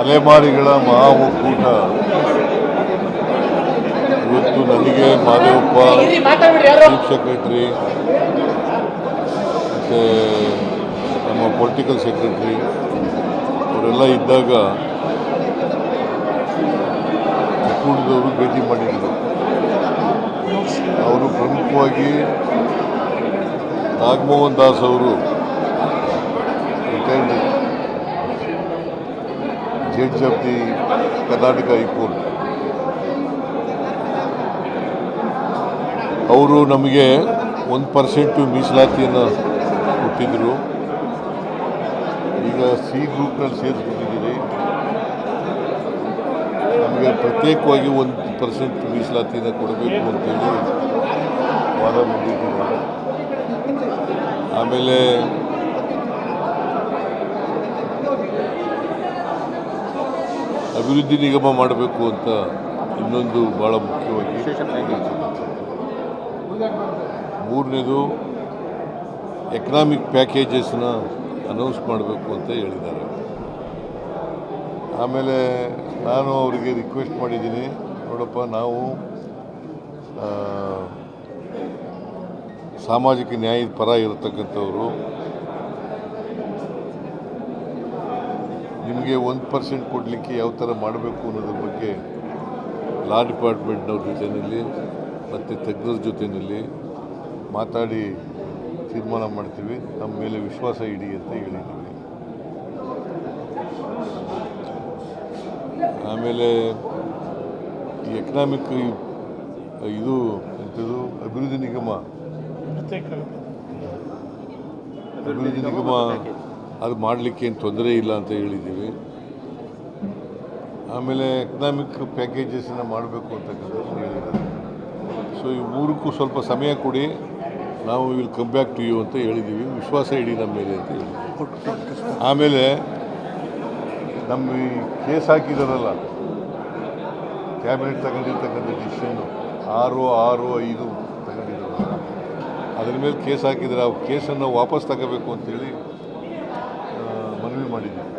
ಅಲೆಮಾರಿಗಳ ಮಹಾ ಒಕ್ಕೂಟ ಇವತ್ತು ನನಗೆ ಮಾದೇವಪ್ಪ ಚೀಫ್ ಸೆಕ್ರೆಟರಿ ಮತ್ತು ನಮ್ಮ ಪೊಲಿಟಿಕಲ್ ಸೆಕ್ರೆಟರಿ ಅವರೆಲ್ಲ ಇದ್ದಾಗ ಒಕ್ಕೂಟದವರು ಭೇಟಿ ಮಾಡಿದರು. ಅವರು ಪ್ರಮುಖವಾಗಿ ನಾಗಮೋಹನ್ ದಾಸ್ ಅವರು retired judge of the Karnataka high court. ಅವರು ನಮಗೆ ಒಂದು ಪರ್ಸೆಂಟು ಮೀಸಲಾತಿಯನ್ನು ಕೊಟ್ಟಿದ್ದರು. ಈಗ ಸಿ ಗ್ರೂಪ್ನಲ್ಲಿ ಸೇರಿಸ್ಬಿಟ್ಟಿದ್ದೀರಿ. ನಮಗೆ ಪ್ರತ್ಯೇಕವಾಗಿ ಒಂದು ಪರ್ಸೆಂಟ್ ಮೀಸಲಾತಿಯನ್ನು ಕೊಡಬೇಕು ಅಂತೇಳಿ ವಾದ ಮುಂದಿಟ್ಟಿದ್ದಾರೆ ಆಮೇಲೆ ಅಭಿವೃದ್ಧಿ ನಿಗಮ ಮಾಡಬೇಕು ಅಂತ ಇನ್ನೊಂದು ಭಾಳ ಮುಖ್ಯವಾಗಿ ಮೂರನೇದು ಎಕನಾಮಿಕ್ ಪ್ಯಾಕೇಜಸ್ನ ಅನೌನ್ಸ್ ಮಾಡಬೇಕು ಅಂತ ಹೇಳಿದ್ದಾರೆ. ಆಮೇಲೆ ನಾನು ಅವರಿಗೆ ರಿಕ್ವೆಸ್ಟ್ ಮಾಡಿದ್ದೀನಿ. ನೋಡಪ್ಪ, ನಾವು ಸಾಮಾಜಿಕ ನ್ಯಾಯದ ಪರ ಇರತಕ್ಕಂಥವ್ರು ನಿಮಗೆ ಒಂದು ಪರ್ಸೆಂಟ್ ಕೊಡಲಿಕ್ಕೆ ಯಾವ ಥರ ಮಾಡಬೇಕು ಅನ್ನೋದ್ರ ಬಗ್ಗೆ ಲಾ ಡಿಪಾರ್ಟ್ಮೆಂಟ್ನವ್ರ ಜೊತೆಯಲ್ಲಿ ಮತ್ತು ತಜ್ಞರ ಜೊತೆಯಲ್ಲಿ ಮಾತಾಡಿ ತೀರ್ಮಾನ ಮಾಡ್ತೀವಿ. ನಮ್ಮ ಮೇಲೆ ವಿಶ್ವಾಸ ಇಡಿ ಅಂತ ಹೇಳಿದ್ದೀವಿ ಆಮೇಲೆ ಈ ಎಕನಾಮಿಕ್ ಇದು ಎಂಥದ್ದು ಅಭಿವೃದ್ಧಿ ನಿಗಮ. ಅಭಿವೃದ್ಧಿ ನಿಗಮ ಅದು ಮಾಡಲಿಕ್ಕೆ ಏನು ತೊಂದರೆ ಇಲ್ಲ ಅಂತ ಹೇಳಿದ್ದೀವಿ. ಆಮೇಲೆ ಎಕನಾಮಿಕ್ ಪ್ಯಾಕೇಜಸನ್ನು ಮಾಡಬೇಕು ಅಂತಕ್ಕಂಥದ್ದು ಹೇಳಿದ್ದಾರೆ. ಸೊ ಈ ಮೂರಕ್ಕೂ ಸ್ವಲ್ಪ ಸಮಯ ಕೊಡಿ. ನಾವು will come back to you ಅಂತ ಹೇಳಿದ್ದೀವಿ. ವಿಶ್ವಾಸ ಇಡಿ ನಮ್ಮ ಮೇಲೆ ಅಂತ ಹೇಳಿ ಆಮೇಲೆ ನಮ್ಮ ಈ ಕೇಸ್ ಹಾಕಿದಾರಲ್ಲ ಕ್ಯಾಬಿನೆಟ್ ತಗೊಂಡಿರ್ತಕ್ಕಂಥ ಡಿಸಿಷನ್ನು ಆರು ಆರು, ಐದು ತಗೊಂಡಿದ್ದಾರಲ್ಲ. ಅದ್ರ ಮೇಲೆ ಕೇಸ್ ಹಾಕಿದರೆ ಆ ಕೇಸನ್ನು ವಾಪಸ್ ತಗೋಬೇಕು ಅಂತೇಳಿ ಆ, ಮನವಿ ಮಾಡಿದ್ದೀವಿ